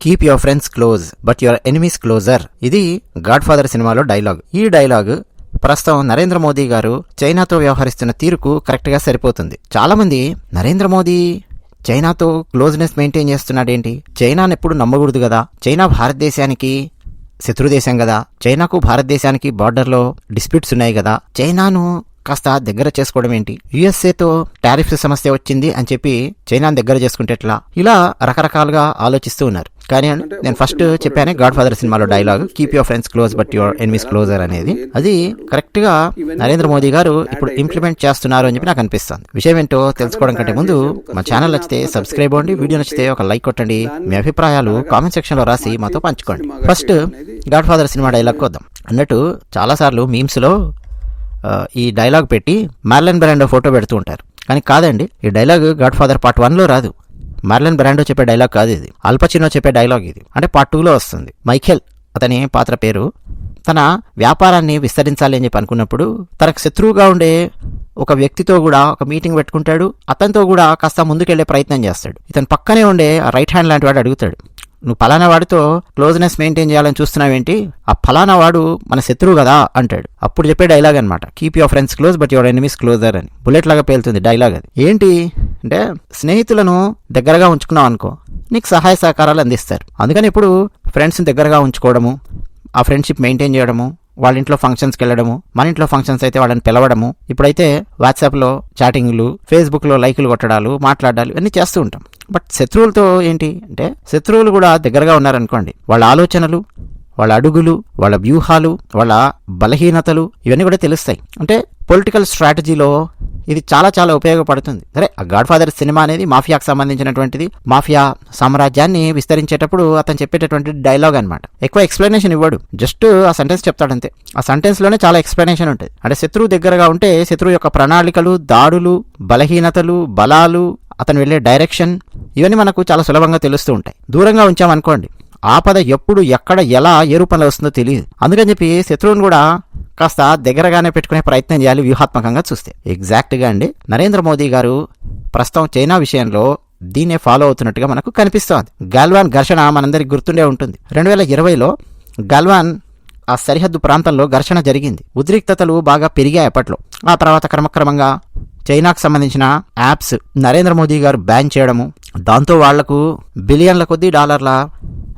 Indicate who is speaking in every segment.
Speaker 1: Keep your friends close but your enemies closer ఇది God father సినిమాలో dialogue ఈ dialogue ప్రస్తుతం నరేంద్ర మోదీ గారు చైనాతో వ్యవహరిస్తున్న తీరుకు కరెక్ట్గా సరిపోతుంది. చాలామంది నరేంద్ర మోదీ చైనాతో క్లోజ్నెస్ మెయింటైన్ చేస్తున్నాడేంటి? చైనాను ఎప్పుడు నమ్మకూడదు కదా? చైనా భారతదేశానికి శత్రుదేశం కదా? చైనాకు భారతదేశానికి బార్డర్లో డిస్ప్యూట్స్ ఉన్నాయి కదా? చైనాను కాస్త దగ్గర చేసుకోవడం ఏంటి? యుఎస్ఏతో టారిఫ్ సమస్య వచ్చింది అని చెప్పి చైనాను దగ్గర చేసుకుంటే ఎట్లా? ఇలా రకరకాలుగా ఆలోచిస్తూ ఉన్నారు. కానీ నేను ఫస్ట్ చెప్పానే గాడ్ ఫాదర్ సినిమాలో dialogue keep your friends close but your enemies closer అనేది. అది కరెక్ట్గా నరేంద్ర మోదీ గారు ఇప్పుడు ఇంప్లిమెంట్ చేస్తున్నారు అని చెప్పి నాకు అనిపిస్తుంది. విషయం ఏంటో తెలుసుకోవడం కంటే ముందు మా ఛానల్ నచ్చితే సబ్స్క్రైబ్ అవ్వండి వీడియో నచ్చితే ఒక లైక్ కొట్టండి మీ అభిప్రాయాలు కామెంట్ సెక్షన్లో రాసి మాతో పంచుకోండి. First God father cinema dialogue వద్దాం అన్నట్టు చాలాసార్లు మీమ్స్లో ఆ, ఈ డైలాగ్ పెట్టి మార్లన్ బ్రాండో ఫోటో పెడుతూ ఉంటారు. కానీ కాదండి ఈ డైలాగ్ గాడ్ ఫాదర్ పార్ట్ వన్లో రాదు. మార్లన్ బ్రాండో చెప్పే డైలాగ్ కాదు ఇది. అల్పచినో చెప్పే డైలాగ్ ఇది. అంటే పార్ట్ టూలో వస్తుంది. మైఖేల్ అతని పాత్ర పేరు తన వ్యాపారాన్ని విస్తరించాలి అని చెప్పి అనుకున్నప్పుడు తనకు శత్రువుగా ఉండే ఒక వ్యక్తితో కూడా ఒక మీటింగ్ పెట్టుకుంటాడు. అతనితో కూడా కాస్త ముందుకెళ్ళే ప్రయత్నం చేస్తాడు. ఇతను పక్కనే ఉండే ఆ రైట్ హ్యాండ్ లాంటి వాడు అడుగుతాడు. నువ్వు ఫలానా వాడితో క్లోజ్నెస్ మెయింటైన్ చేయాలని చూస్తున్నావేంటి ఆ ఫలానా వాడు మన శత్రువు కదా అంటాడు. అప్పుడు చెప్పే డైలాగ్ అనమాట keep your friends close but your enemies closer అని. బుల్లెట్ లాగా పేలుతుంది డైలాగ్ అది. ఏంటి? అంటే స్నేహితులను దగ్గరగా ఉంచుకున్నావు అనుకో నీకు సహాయ సహకారాలు అందిస్తారు. అందుకని ఇప్పుడు ఫ్రెండ్స్ని దగ్గరగా ఉంచుకోవడము ఆ ఫ్రెండ్షిప్ మెయింటైన్ చేయడము వాళ్ళ ఇంట్లో ఫంక్షన్స్కి వెళ్ళడము మన ఇంట్లో ఫంక్షన్స్ అయితే వాళ్ళని పిలవడము ఇప్పుడైతే వాట్సాప్లో చాటింగ్లు ఫేస్బుక్లో లైకులు కొట్టడాలు మాట్లాడాలు ఇవన్నీ చేస్తూ ఉంటాం. బట్ శత్రువులతో ఏంటి అంటే శత్రువులు కూడా దగ్గరగా ఉన్నారనుకోండి వాళ్ళ ఆలోచనలు వాళ్ళ అడుగులు వాళ్ళ వ్యూహాలు వాళ్ళ బలహీనతలు ఇవన్నీ కూడా తెలుస్తాయి. అంటే పొలిటికల్ స్ట్రాటజీలో ఇది చాలా చాలా ఉపయోగపడుతుంది. సరే ఆ గాడ్ ఫాదర్ సినిమా అనేది మాఫియాకు సంబంధించినటువంటిది. మాఫియా సామ్రాజ్యాన్ని విస్తరించేటప్పుడు అతను చెప్పేటటువంటి డైలాగ్ అనమాట ఎక్కువ ఎక్స్ప్లెనేషన్ ఇవ్వడు. జస్ట్ ఆ సెంటెన్స్ చెప్తాడంతే ఆ సెంటెన్స్లోనే చాలా ఎక్స్ప్లెనేషన్ ఉంటుంది. అంటే శత్రువు దగ్గరగా ఉంటే శత్రువు యొక్క ప్రణాళికలు దాడులు బలహీనతలు బలాలు అతను వెళ్ళే డైరెక్షన్ ఇవన్నీ మనకు చాలా సులభంగా తెలుస్తూ ఉంటాయి. దూరంగా ఉంచామనుకోండి ఆపద ఎప్పుడు ఎక్కడ ఎలా ఏ రూపంలో వస్తుందో తెలియదు. అందుకని చెప్పి శత్రువుని కూడా కాస్త దగ్గరగానే పెట్టుకునే ప్రయత్నం చేయాలి వ్యూహాత్మకంగా చూస్తే. ఎగ్జాక్ట్గా అండి. నరేంద్ర మోదీ గారు ప్రస్తుతం చైనా విషయంలో దీన్నే ఫాలో అవుతున్నట్టుగా మనకు కనిపిస్తోంది. గాల్వాన్ ఘర్షణ మనందరికి గుర్తుండే ఉంటుంది. రెండు వేల ఇరవైలో గాల్వాన్ ఆ సరిహద్దు ప్రాంతంలో ఘర్షణ జరిగింది. ఉద్రిక్తతలు బాగా పెరిగాయి అప్పట్లో. ఆ తర్వాత క్రమక్రమంగా చైనాకు సంబంధించిన యాప్స్ నరేంద్ర మోదీ గారు బ్యాన్ చేయడము దాంతో వాళ్ళకు బిలియన్ల కొద్దీ డాలర్ల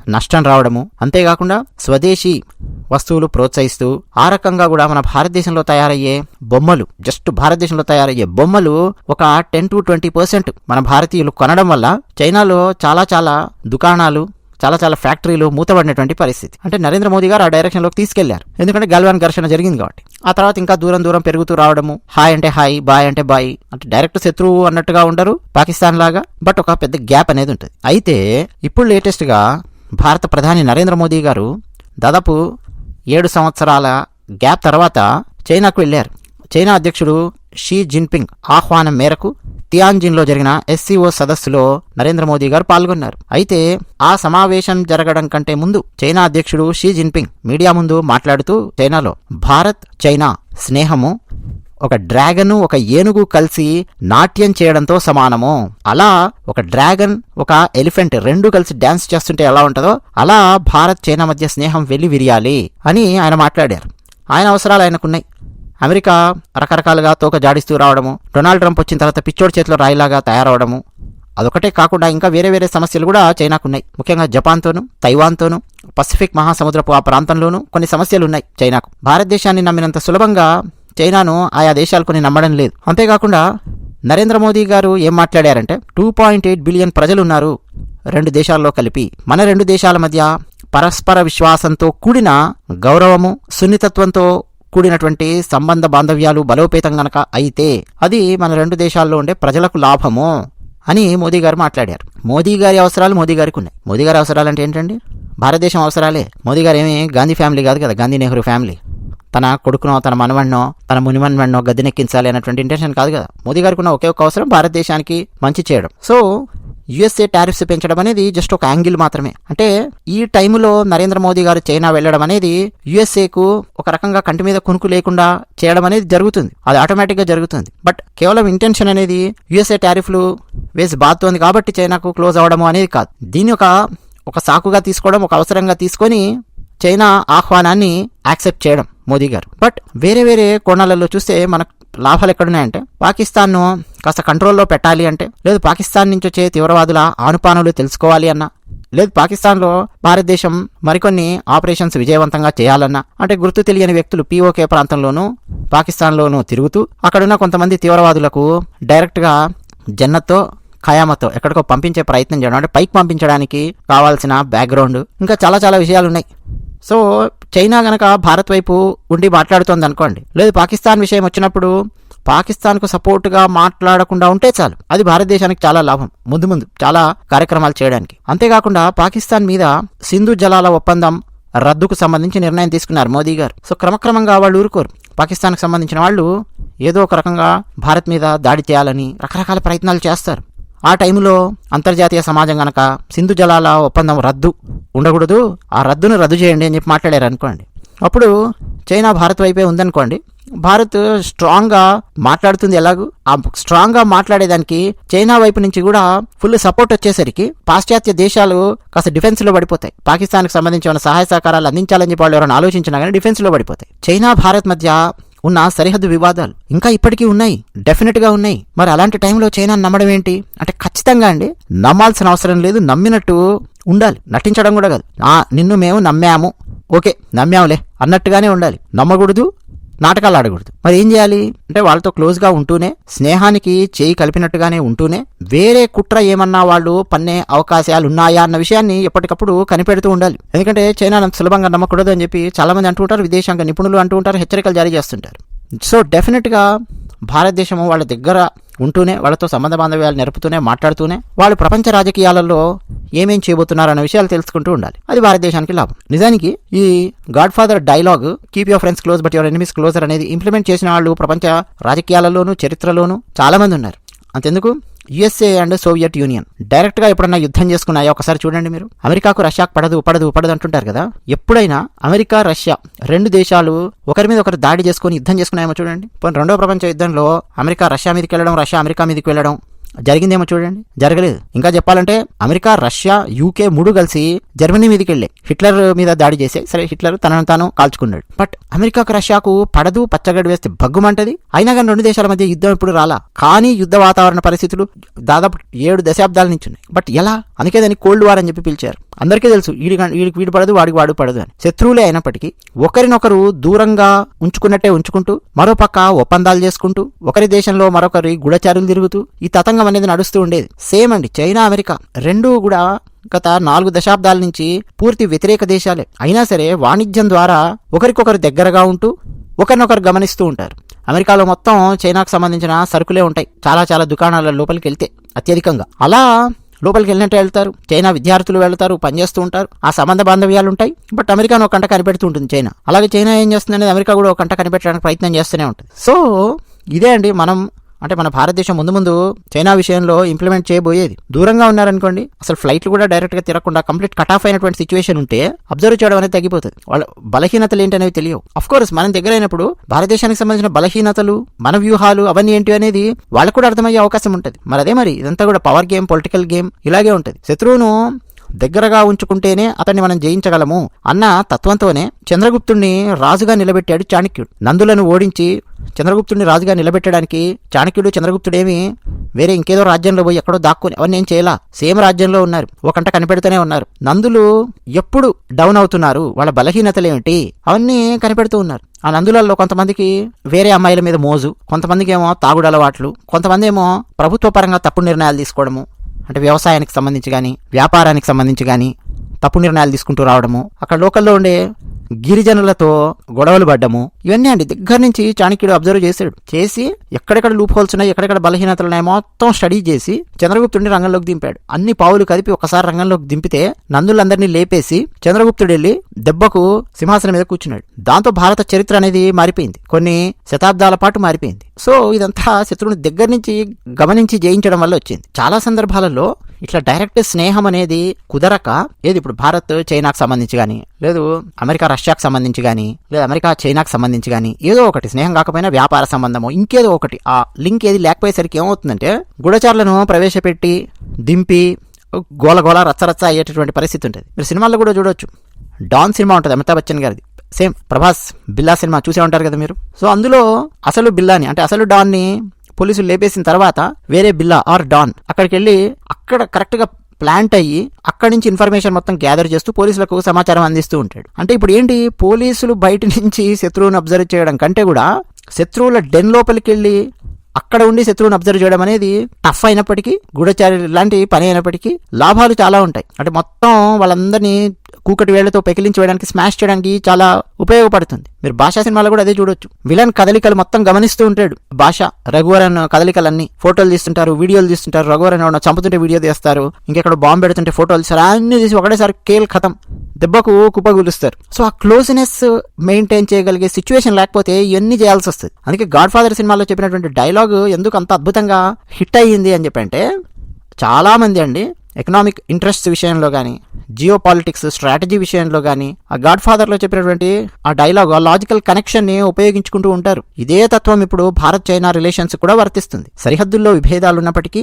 Speaker 1: నష్టం రావడము. అంతేకాకుండా స్వదేశీ వస్తువులు ప్రోత్సహిస్తూ ఆ రకంగా కూడా మన భారతదేశంలో తయారయ్యే బొమ్మలు జస్ట్ భారతదేశంలో తయారయ్యే బొమ్మలు ఒక టెన్ టు ట్వంటీ పర్సెంట్ మన భారతీయులు కొనడం వల్ల చైనాలో చాలా చాలా దుకాణాలు చాలా చాలా ఫ్యాక్టరీలు మూతబడినటువంటి పరిస్థితి. అంటే నరేంద్ర మోదీ గారు ఆ డైరెక్షన్లోకి తీసుకెళ్ళారు. ఎందుకంటే గల్వాన్ ఘర్షణ జరిగింది కాబట్టి. ఆ తర్వాత ఇంకా దూరం దూరం పెరుగుతూ రావడము. హాయ్ అంటే హాయ్ బాయ్ అంటే బాయ్ అంటే డైరెక్ట్ శత్రువు అన్నట్టుగా ఉండరు పాకిస్తాన్ లాగా. బట్ ఒక పెద్ద గ్యాప్ అనేది ఉంటుంది. అయితే ఇప్పుడు లేటెస్ట్గా భారత ప్రధాని నరేంద్ర మోదీ గారు దాదాపు ఏడు సంవత్సరాల గ్యాప్ తర్వాత చైనాకు వెళ్ళారు చైనా అధ్యక్షుడు షీ జిన్పింగ్ ఆహ్వానం మేరకు తియాన్జిన్లో జరిగిన ఎస్సీఓ సదస్సులో నరేంద్ర మోదీ గారు పాల్గొన్నారు. అయితే ఆ సమావేశం జరగడం కంటే ముందు చైనా అధ్యక్షుడు షీ జిన్పింగ్ మీడియా ముందు మాట్లాడుతూ చైనాలో భారత్ చైనా స్నేహము ఒక డ్రాగన్ ఒక ఏనుగు కలిసి నాట్యం చేయడంతో సమానము. అలా ఒక డ్రాగన్ ఒక ఎలిఫెంట్ రెండు కలిసి డ్యాన్స్ చేస్తుంటే ఎలా ఉంటుందో అలా భారత్ చైనా మధ్య స్నేహం వెళ్ళి విరియాలి అని ఆయన మాట్లాడారు. ఆయన అవసరాలు ఆయనకున్నాయి. అమెరికా రకరకాలుగా తోక జాడిస్తూ రావడము డొనాల్డ్ ట్రంప్ వచ్చిన తర్వాత పిచ్చోడి చేతిలో రాయిలాగా తయారవడము అదొకటే కాకుండా ఇంకా వేరే వేరే సమస్యలు కూడా చైనాకున్నాయి. ముఖ్యంగా జపాన్తోనూ తైవాన్తోనూ పసిఫిక్ మహాసముద్రపు ఆ ప్రాంతంలోనూ కొన్ని సమస్యలు ఉన్నాయి చైనాకు. భారతదేశాన్ని నమ్మినంత సులభంగా చైనాను ఆయా దేశాలు కొన్ని నమ్మడం లేదు. అంతేకాకుండా నరేంద్ర మోదీ గారు ఏం మాట్లాడారంటే టూ పాయింట్ ఎయిట్ బిలియన్ ప్రజలు ఉన్నారు రెండు దేశాల్లో కలిపి. మన రెండు దేశాల మధ్య పరస్పర విశ్వాసంతో కూడిన గౌరవము సున్నితత్వంతో కూడినటువంటి సంబంధ బాంధవ్యాలు బలోపేతం గనక అయితే అది మన రెండు దేశాల్లో ఉండే ప్రజలకు లాభము అని మోదీ గారు మాట్లాడారు. మోదీ గారి అవసరాలు మోదీ గారికి ఉన్నాయి. మోదీ గారి అవసరాలు అంటే ఏంటండి? భారతదేశం అవసరాలే. మోదీ గారు ఏమి గాంధీ ఫ్యామిలీ కాదు కదా గాంధీ నెహ్రూ ఫ్యామిలీ. తన కొడుకునో తన మనవణ్ణో తన మునిమన్వణ్ణో గద్దెనెక్కించాలి అన్నటువంటి ఇంటెన్షన్ కాదు కదా. మోదీ గారికి ఉన్న ఒకే ఒక అవసరం భారతదేశానికి మంచి చేయడం. సో యుఎస్ఏ టారిఫ్స్ పెంచడం అనేది జస్ట్ ఒక యాంగిల్ మాత్రమే. అంటే ఈ టైంలో నరేంద్ర మోదీ గారు చైనా వెళ్ళడం అనేది యుఎస్ఏకు ఒక రకంగా కంటి మీద కొనుక్కు లేకుండా చేయడం అనేది జరుగుతుంది. అది ఆటోమేటిక్గా జరుగుతుంది. బట్ కేవలం ఇంటెన్షన్ అనేది యుఎస్ఏ టారిఫ్లు వేసి బాధతోంది కాబట్టి చైనాకు క్లోజ్ అవడము అనేది కాదు. దీని ఒక ఒక సాకుగా తీసుకోవడం ఒక అవసరంగా తీసుకొని చైనా ఆహ్వానాన్ని యాక్సెప్ట్ చేయడం. మోదీ గారు. బట్ వేరే వేరే కోణాలలో చూస్తే మనకు లాభాలు ఎక్కడున్నాయంటే పాకిస్తాన్ను కాస్త కంట్రోల్లో పెట్టాలి అంటే లేదు పాకిస్తాన్ నుంచి వచ్చే తీవ్రవాదుల ఆనుపానులు తెలుసుకోవాలి అన్నా లేదు పాకిస్తాన్లో భారతదేశం మరికొన్ని ఆపరేషన్స్ విజయవంతంగా చేయాలన్నా అంటే గుర్తు తెలియని వ్యక్తులు పీఓకే ప్రాంతంలోనూ పాకిస్తాన్లోనూ తిరుగుతూ అక్కడున్న కొంతమంది తీవ్రవాదులకు డైరెక్ట్గా జన్నత్తో ఖయామతో ఎక్కడికో పంపించే ప్రయత్నం చేయడం అంటే పైకి పంపించడానికి కావాల్సిన బ్యాక్గ్రౌండ్ ఇంకా చాలా చాలా విషయాలు ఉన్నాయి సో చైనా గనక భారత్ వైపు ఉండి మాట్లాడుతోంది అనుకోండి లేదు పాకిస్తాన్ విషయం వచ్చినప్పుడు పాకిస్తాన్కు సపోర్ట్గా మాట్లాడకుండా ఉంటే చాలు. అది భారతదేశానికి చాలా లాభం. ముందు ముందు చాలా కార్యక్రమాలు చేయడానికి. అంతేకాకుండా పాకిస్తాన్ మీద సింధు జలాల ఒప్పందం రద్దుకు సంబంధించి నిర్ణయం తీసుకున్నారు మోదీ గారు. సో క్రమక్రమంగా వాళ్ళు ఊరుకోరు. పాకిస్తాన్కి సంబంధించిన వాళ్ళు ఏదో ఒక రకంగా భారత్ మీద దాడి చేయాలని రకరకాల ప్రయత్నాలు చేస్తారు. ఆ టైంలో అంతర్జాతీయ సమాజం గనక సింధు జలాల ఒప్పందం రద్దు ఉండకూడదు ఆ రద్దును రద్దు చేయండి అని చెప్పి మాట్లాడారు అనుకోండి. అప్పుడు చైనా భారత్ వైపే ఉందనుకోండి. భారత్ స్ట్రాంగ్గా మాట్లాడుతుంది ఎలాగూ? ఆ స్ట్రాంగ్గా మాట్లాడేదానికి చైనా వైపు నుంచి కూడా ఫుల్ సపోర్ట్ వచ్చేసరికి పాశ్చాత్య దేశాలు కాస్త డిఫెన్స్లో పడిపోతాయి. పాకిస్తాన్కి సంబంధించిన సహాయ సహకారాలు అందించాలని చెప్పి వాళ్ళు ఎవరైనా ఆలోచించినా కానీ డిఫెన్స్లో పడిపోతాయి. చైనా భారత్ మధ్య ఉన్న సరిహద్దు వివాదాలు ఇంకా ఇప్పటికీ ఉన్నాయి డెఫినెట్గా ఉన్నాయి. మరి అలాంటి టైంలో చైనా నమ్మడం ఏంటి? అంటే ఖచ్చితంగా అండి నమ్మాల్సిన అవసరం లేదు నమ్మినట్టు ఉండాలి. నటించడం కూడా కాదు. నిన్ను మేము నమ్మాము. ఓకే నమ్మాములే అన్నట్టుగానే ఉండాలి. నమ్మకూడదు నాటకాలు ఆడకూడదు. మరి ఏం చేయాలి? అంటే వాళ్ళతో క్లోజ్గా ఉంటూనే స్నేహానికి చేయి కలిపినట్టుగానే ఉంటూనే వేరే కుట్ర ఏమన్నా వాళ్ళు పన్నే అవకాశాలు ఉన్నాయా అన్న విషయాన్ని ఎప్పటికప్పుడు కనిపెడుతూ ఉండాలి. ఎందుకంటే చైనా సులభంగా నమ్మకూడదు అని చెప్పి చాలామంది అంటూ ఉంటారు విదేశాంగ నిపుణులు అంటూ ఉంటారు హెచ్చరికలు జారీ చేస్తుంటారు. సో డెఫినెట్గా భారతదేశం వాళ్ళ దగ్గర ఉంటూనే వాళ్ళతో సంబంధ బాంధవ్యాలు నెరుపుతూనే మాట్లాడుతూనే వాళ్ళు ప్రపంచ రాజకీయాలలో ఏమేం చేయబోతున్నారు అనే విషయాలు తెలుసుకుంటూ ఉండాలి. అది భారతదేశానికి లాభం. నిజానికి ఈ Godfather dialogue keep your friends close but your enemies closer అనేది ఇంప్లిమెంట్ చేసిన వాళ్ళు ప్రపంచ రాజకీయాలలోనూ చరిత్రలోనూ చాలామంది ఉన్నారు. అంతెందుకు? యుఎస్ఏ అండ్ సోవియట్ యూనియన్ డైరెక్ట్గా ఎప్పుడన్నా యుద్ధం చేసుకున్నాయో? ఒకసారి చూడండి మీరు. అమెరికాకు రష్యాకు పడదు పడదు పడదు అంటుంటారు కదా. ఎప్పుడైనా అమెరికా రష్యా రెండు దేశాలు ఒకరి మీద ఒకరు దాడి చేసుకుని యుద్ధం చేసుకున్నాయేమో చూడండి. రెండో ప్రపంచ యుద్ధంలో అమెరికా రష్యా మీదకి వెళ్ళడం రష్యా అమెరికా మీదకి వెళ్ళడం జరిగిందేమో చూడండి. జరగలేదు. ఇంకా చెప్పాలంటే అమెరికా రష్యా యూకే మూడు కలిసి జర్మనీ మీదకి వెళ్ళే హిట్లర్ మీద దాడి చేసే సరే హిట్లర్ తనను తాను కాల్చుకున్నాడు. బట్ అమెరికాకు రష్యాకు పడదు పచ్చగడ్డి వేస్తే భగ్గుమంటది. అయినా కానీ రెండు దేశాల మధ్య యుద్ధం ఇప్పుడు రాలా? కానీ యుద్ధ వాతావరణ పరిస్థితులు దాదాపు ఏడు దశాబ్దాల నుంచి ఉన్నాయి. బట్ ఎలా? అందుకే దాన్ని కోల్డ్ వార్ అని చెప్పి పిలిచారు. అందరికీ తెలుసు వీడి వీడికి వీడు పడదు వాడికి వాడు పడదు అని. శత్రువులే అయినప్పటికీ ఒకరినొకరు దూరంగా ఉంచుకున్నట్టే ఉంచుకుంటూ మరోపక్క ఒప్పందాలు చేసుకుంటూ ఒకరి దేశంలో మరొకరి గుడచారులు తిరుగుతూ ఈ తతంగం అనేది నడుస్తూ ఉండేది. సేమ్ అండి చైనా అమెరికా రెండూ కూడా గత నాలుగు దశాబ్దాల నుంచి పూర్తి వ్యతిరేక దేశాలే. అయినా సరే వాణిజ్యం ద్వారా ఒకరికొకరు దగ్గరగా ఉంటూ ఒకరినొకరు గమనిస్తూ ఉంటారు. అమెరికాలో మొత్తం చైనాకు సంబంధించిన సరుకులే ఉంటాయి చాలా చాలా దుకాణాల లోపలికి వెళ్తే అత్యధికంగా. అలా లోపలికి వెళ్ళినట్టు వెళ్తారు. చైనా విద్యార్థులు వెళ్తారు పనిచేస్తూ ఉంటారు. ఆ సంబంధ బాంధవ్యాలు ఉంటాయి బట్ అమెరికాను ఒక కంట కనిపెడుతూ ఉంటుంది చైనా. అలాగే చైనా ఏం చేస్తుంది అనేది అమెరికా కూడా ఒక కంట కనిపెట్టడానికి ప్రయత్నం చేస్తూనే ఉంటుంది. సో ఇదే అండి మనం అంటే మన భారతదేశం ముందు ముందు చైనా విషయంలో ఇంప్లిమెంట్ చేయబోయేది. దూరంగా ఉన్నారనుకోండి అసలు ఫ్లైట్లు కూడా డైరెక్ట్గా తిరగకుండా కంప్లీట్ కట్ ఆఫ్ అయినటువంటి సిచ్యువేషన్ ఉంటే అబ్జర్వ్ చేయడం అనేది తగ్గిపోతుంది. వాళ్ళ బలహీనతలు ఏంటి అనేవి తెలియవు. అఫ్ కోర్స్ మనం దగ్గర అయినప్పుడు భారతదేశానికి సంబంధించిన బలహీనతలు మన వ్యూహాలు అవన్నీ ఏంటి అనేది వాళ్ళకు కూడా అర్థమయ్యే అవకాశం ఉంటుంది. మరి అదే మరి ఇదంతా కూడా పవర్ గేమ్ పొలిటికల్ గేమ్ ఇలాగే ఉంటుంది. శత్రువును దగ్గరగా ఉంచుకుంటేనే అతన్ని మనం జయించగలము అన్న తత్వంతోనే చంద్రగుప్తుణ్ణి రాజుగా నిలబెట్టాడు చాణక్యుడు. నందులను ఓడించి చంద్రగుప్తుడిని రాజుగా నిలబెట్టడానికి చాణక్యుడు చంద్రగుప్తుడేమి వేరే ఇంకేదో రాజ్యంలో పోయి ఎక్కడో దాక్కుని అవన్నీ ఏం చేయాల? సేమ్ రాజ్యంలో ఉన్నారు. ఒకంట కనిపెడుతూనే ఉన్నారు. నందులు ఎప్పుడు డౌన్ అవుతున్నారు? వాళ్ళ బలహీనతలేమిటి? అవన్నీ కనిపెడుతూ ఉన్నారు. ఆ నందులలో కొంతమందికి వేరే అమ్మాయిల మీద మోజు కొంతమందికి ఏమో తాగుడు అలవాట్లు కొంతమంది ఏమో ప్రభుత్వ పరంగా తప్పు నిర్ణయాలు తీసుకోవడము అంటే వ్యవసాయానికి సంబంధించి కానీ వ్యాపారానికి సంబంధించి కానీ తప్పు నిర్ణయాలు తీసుకుంటూ రావడము అక్కడ లోకల్లో ఉండే గిరిజనులతో గొడవలు పడ్డము ఇవన్నీ అండి. దగ్గర నుంచి చాణక్యుడు అబ్జర్వ్ చేశాడు. చేసి ఎక్కడెక్కడ లూప్ హోల్స్ ఉన్నాయి ఎక్కడెక్కడ బలహీనతలు ఉన్నాయి మొత్తం స్టడీ చేసి చంద్రగుప్తుడిని రంగంలోకి దింపాడు. అన్ని పావులు కదిపి ఒకసారి రంగంలోకి దింపితే నందులందరినీ లేపేసి చంద్రగుప్తుడు వెళ్ళి దెబ్బకు సింహాసనం మీద కూర్చున్నాడు. దాంతో భారత చరిత్ర అనేది మారిపోయింది. కొన్ని శతాబ్దాల పాటు మారిపోయింది. సో ఇదంతా శత్రువుని దగ్గర నుంచి గమనించి జయించడం వల్ల వచ్చింది. చాలా సందర్భాలలో ఇట్లా డైరెక్ట్ స్నేహం అనేది కుదరక ఏది ఇప్పుడు భారత్ చైనాకు సంబంధించి కానీ లేదు అమెరికా రష్యాకు సంబంధించి కానీ లేదు అమెరికా చైనాకు సంబంధించి కానీ ఏదో ఒకటి స్నేహం కాకపోయినా వ్యాపార సంబంధము ఇంకేదో ఒకటి ఆ లింక్ ఏది లేకపోయేసరికి ఏమవుతుందంటే గుడచారులను ప్రవేశపెట్టి దింపి గోల గోల రచ్చరచ్చ అయ్యేటటువంటి పరిస్థితి ఉంటుంది. మీరు సినిమాల్లో కూడా చూడొచ్చు. డాన్ సినిమా ఉంటుంది అమితాబ్ బచ్చన్ గారిది. సేమ్ ప్రభాస్ బిల్లా సినిమా చూసే ఉంటారు కదా మీరు. సో అందులో అసలు బిల్లాని అంటే అసలు డాన్ని పోలీసులు లేపేసిన తర్వాత వేరే బిల్లా ఆర్ డాన్ అక్కడికి వెళ్ళి అక్కడ కరెక్ట్గా ప్లాంట్ అయ్యి అక్కడి నుంచి ఇన్ఫర్మేషన్ మొత్తం గ్యాదర్ చేస్తూ పోలీసులకు సమాచారం అందిస్తూ ఉంటాడు. అంటే ఇప్పుడు ఏంటి? పోలీసులు బయట నుంచి శత్రువును అబ్జర్వ్ చేయడం కంటే కూడా శత్రువుల డెన్ లోపలికి వెళ్ళి అక్కడ ఉండి శత్రువుని అబ్జర్వ్ చేయడం అనేది టఫ్ అయినప్పటికీ గూఢచారి లాంటి పని అయినప్పటికీ లాభాలు చాలా ఉంటాయి. అంటే మొత్తం వాళ్ళందరినీ కూకటి వేళ్ళతో పెకిలించి వేయడానికి స్మాష్ చేయడానికి చాలా ఉపయోగపడుతుంది. మీరు భాషా సినిమాలో కూడా అదే చూడొచ్చు. విలన్ కదలికలు మొత్తం గమనిస్తూ ఉంటాడు. భాష రఘువరన్ కదలికలన్నీ ఫోటోలు తీస్తుంటారు వీడియోలు తీస్తుంటారు రఘువరన్ ఎవడో చంపుతుంటే వీడియో తీస్తారు ఇంకెక్కడ బాంబు పెడుతుంటే ఫోటోలు తీస్తారు అన్ని తీసి ఒకటేసారి కేల్ కథం దెబ్బకు కుప్పగూలుస్తారు సో ఆ క్లోజ్నెస్ మెయింటైన్ చేయగలిగే సిచ్యువేషన్ లేకపోతే ఇవన్నీ చేయాల్సి వస్తుంది. అందుకే గాడ్ ఫాదర్ సినిమాలో చెప్పినటువంటి డైలాగ్ ఎందుకు అంత అద్భుతంగా హిట్ అయ్యింది అని చెప్పంటే చాలామంది అండి ఎకనామిక్ ఇంట్రెస్ట్ విషయంలో కానీ జియో పాలిటిక్స్ స్ట్రాటజీ విషయంలో కానీ ఆ గాడ్ ఫాదర్లో చెప్పినటువంటి ఆ డైలాగ్ ఆ లాజికల్ కనెక్షన్ని ఉపయోగించుకుంటూ ఉంటారు. ఇదే తత్వం ఇప్పుడు భారత్ చైనా రిలేషన్స్ కూడా వర్తిస్తుంది. సరిహద్దుల్లో విభేదాలు ఉన్నప్పటికీ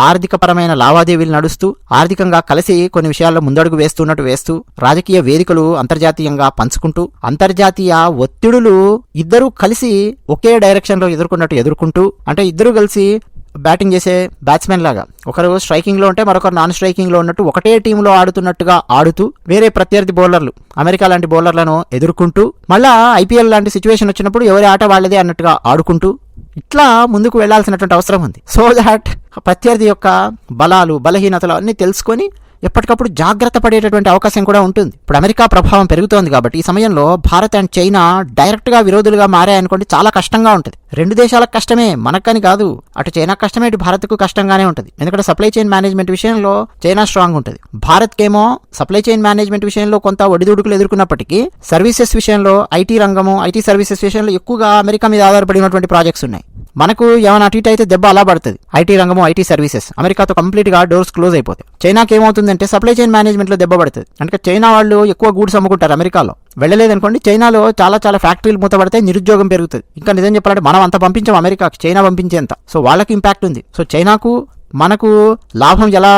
Speaker 1: ఆర్థికపరమైన లావాదేవీలు నడుస్తూ ఆర్థికంగా కలిసి కొన్ని విషయాల్లో ముందడుగు వేస్తున్నట్టు వేస్తూ రాజకీయ వేదికలు అంతర్జాతీయంగా పంచుకుంటూ అంతర్జాతీయ ఒత్తిడులు ఇద్దరూ కలిసి ఒకే డైరెక్షన్లో ఎదుర్కొన్నట్టు ఎదుర్కొంటూ అంటే ఇద్దరు కలిసి బ్యాటింగ్ చేసే బ్యాట్స్మెన్ లాగా. ఒకరు స్ట్రైకింగ్లో ఉంటే మరొకరు నాన్ స్ట్రైకింగ్లో ఉన్నట్టు ఒకటే టీంలో ఆడుతున్నట్టుగా ఆడుతూ వేరే ప్రత్యర్థి బౌలర్లు అమెరికా లాంటి బౌలర్లను ఎదుర్కొంటూ మళ్ళా ఐపీఎల్ లాంటి సిచ్యువేషన్ వచ్చినప్పుడు ఎవరి ఆట వాళ్ళదే అన్నట్టుగా ఆడుకుంటూ ఇట్లా ముందుకు వెళ్ళాల్సినటువంటి అవసరం ఉంది. సో దాట్ ప్రత్యర్థి యొక్క బలాలు బలహీనతలు అన్నీ తెలుసుకొని ఎప్పటికప్పుడు జాగ్రత్త పడేటటువంటి అవకాశం కూడా ఉంటుంది. ఇప్పుడు అమెరికా ప్రభావం పెరుగుతోంది కాబట్టి ఈ సమయంలో భారత్ అండ్ చైనా డైరెక్ట్గా విరోధులుగా మారాయనుకోండి చాలా కష్టంగా ఉంటుంది. రెండు దేశాలకు కష్టమే మనకని కాదు. అటు చైనా కష్టమే ఇటు భారత్కు కష్టంగానే ఉంటుంది. ఎందుకంటే సప్లై చైన్ మేనేజ్మెంట్ విషయంలో చైనా స్ట్రాంగ్ ఉంటుంది. భారత్కేమో సప్లై చైన్ మేనేజ్మెంట్ విషయంలో కొంత ఒడిదుడుకులు ఎదుర్కొన్నప్పటికీ సర్వీసెస్ విషయంలో ఐటీ రంగము ఐటీ సర్వీసెస్ విషయంలో ఎక్కువగా అమెరికా మీద ఆధారపడినటువంటి ప్రాజెక్ట్స్ ఉన్నాయి. మనకు ఏమైనా అటు ఇటు అయితే దెబ్బ అలా పడుతుంది. ఐటీ రంగము ఐటీ సర్వీసెస్. అమెరికాతో కంప్లీట్గా డోర్స్ క్లోజ్ అయిపోతాయి. చైనాకి ఏమవుతుందంటే సప్లై చైన్ మేనేజ్మెంట్లో దెబ్బ పడుతుంది. అంటే చైనా వాళ్ళు ఎక్కువ గూడ్స్ అమ్ముకుంటారు అమెరికాలో. వెళ్ళలేదనుకోండి చైనాలో చాలా చాలా ఫ్యాక్టరీలు మూతపడితే నిరుద్యోగం పెరుగుతుంది. ఇంకా నిజం చెప్పాలంటే మనం అంత పంపించాం అమెరికాకి చైనా పంపించేంత. సో వాళ్ళకి ఇంపాక్ట్ ఉంది. సో చైనాకు మనకు లాభం ఎలా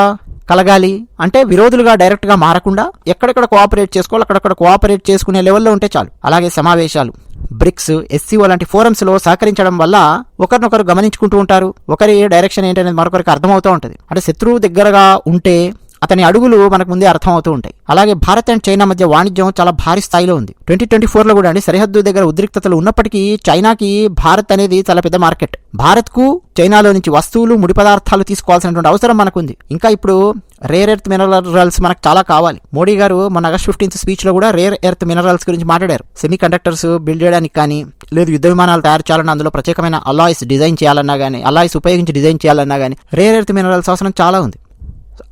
Speaker 1: కలగాలి అంటే విరోధులుగా డైరెక్ట్గా మారకుండా ఎక్కడెక్కడ కోఆపరేట్ చేసుకోవాలి అక్కడక్కడ కోఆపరేట్ చేసుకునే లెవెల్లో ఉంటే చాలు. అలాగే సమావేశాలు. బ్రిక్స్ ఎస్సీఓ లాంటి ఫోరమ్స్లో సహకరించడం వల్ల ఒకరినొకరు గమనించుకుంటూ ఉంటారు. ఒకరి డైరెక్షన్ ఏంటనేది మరొకరికి అర్థమవుతూ ఉంటుంది. అంటే శత్రువు దగ్గరగా ఉంటే అతని అడుగులు మనకు ముందే అర్థమవుతూ ఉంటాయి. అలాగే భారత్ అండ్ చైనా మధ్య వాణిజ్యం చాలా భారీ స్థాయిలో ఉంది. ట్వంటీ ట్వంటీ ఫోర్లో కూడా అండి సరిహద్దు దగ్గర ఉద్రిక్తతలు ఉన్నప్పటికీ చైనాకి భారత్ అనేది చాలా పెద్ద మార్కెట్. భారత్కు చైనాలో నుంచి వస్తువులు ముడి పదార్థాలు తీసుకోవాల్సినటువంటి అవసరం మనకుంది. ఇంకా ఇప్పుడు రేర్ ఎర్త్ మినరల్స్ మనకు చాలా కావాలి. మోడీ గారు మన ఆగస్ట్ ఫిఫ్టీన్త్ స్పీచ్లో కూడా రేర్ ఎర్త్ మినరల్స్ గురించి మాట్లాడారు. సెమీ కండక్టర్స్ బిల్డ్ చేయడానికి కానీ లేదు యుద్ధ విమానాలు తయారు చేయాలన్నా అందులో ప్రత్యేకమైన అలాయిస్ డిజైన్ చేయాలన్నా కానీ అలాయిస్ ఉపయోగించి డిజైన్ చేయాలన్నా కానీ రేర్ ఎర్త్ మినరల్స్ అవసరం చాలా ఉంది.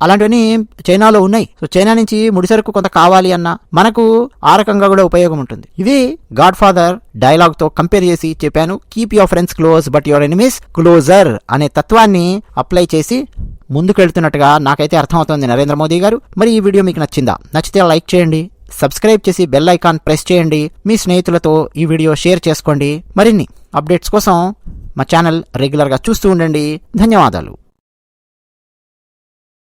Speaker 1: అలాంటివన్నీ చైనాలో ఉన్నాయి. సో చైనా నుంచి ముడిసరుకు కొంత కావాలి అన్న మనకు ఆ రకంగా కూడా ఉపయోగం ఉంటుంది. ఇది గాడ్ ఫాదర్ డైలాగ్తో కంపేర్ చేసి చెప్పాను. Keep your friends close but your enemies closer అనే తత్వాన్ని అప్లై చేసి ముందుకెళ్తున్నట్టుగా నాకైతే అర్థమవుతుంది నరేంద్ర మోదీ గారు. మరి ఈ వీడియో మీకు నచ్చిందా? నచ్చితే లైక్ చేయండి. సబ్స్క్రైబ్ చేసి బెల్ ఐకాన్ ప్రెస్ చేయండి. మీ స్నేహితులతో ఈ వీడియో షేర్ చేసుకోండి. మరిన్ని అప్డేట్స్ కోసం మా ఛానల్ రెగ్యులర్గా చూస్తూ ఉండండి. ధన్యవాదాలు.